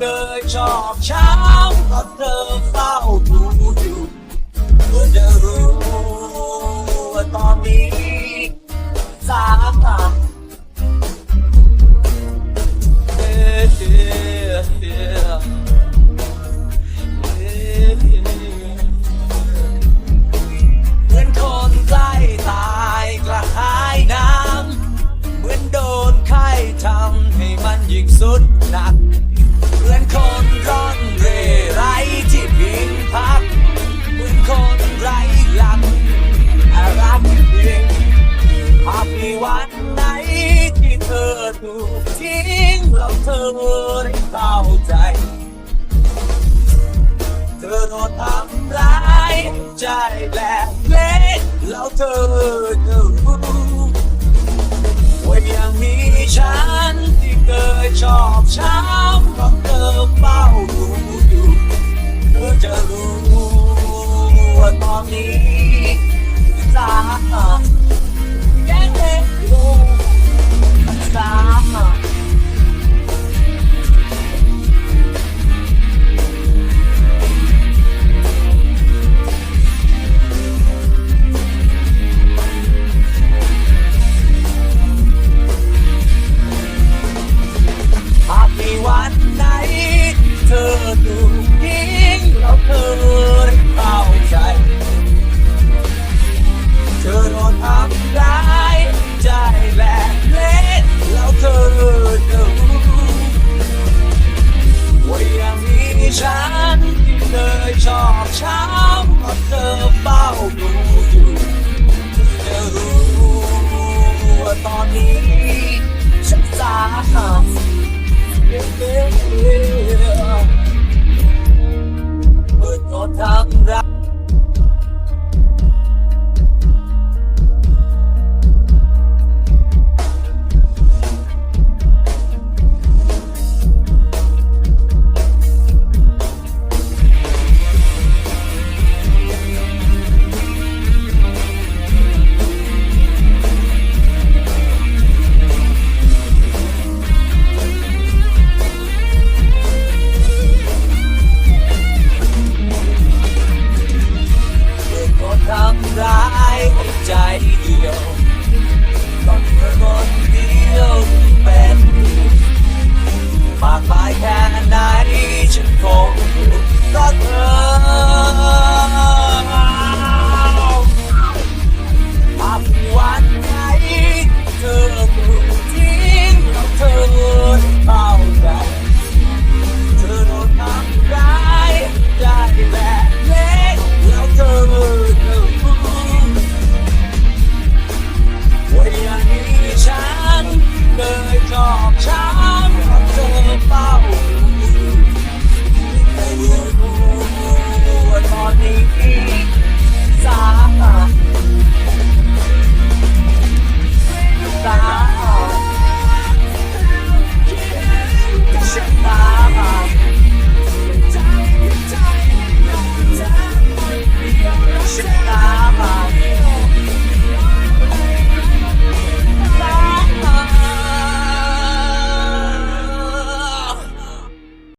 đời trò trao thật thơ ได้เข้าใจ เธอโดนทำร้ายใจแหลกเละแล้วเธอจะรู้ Yeah.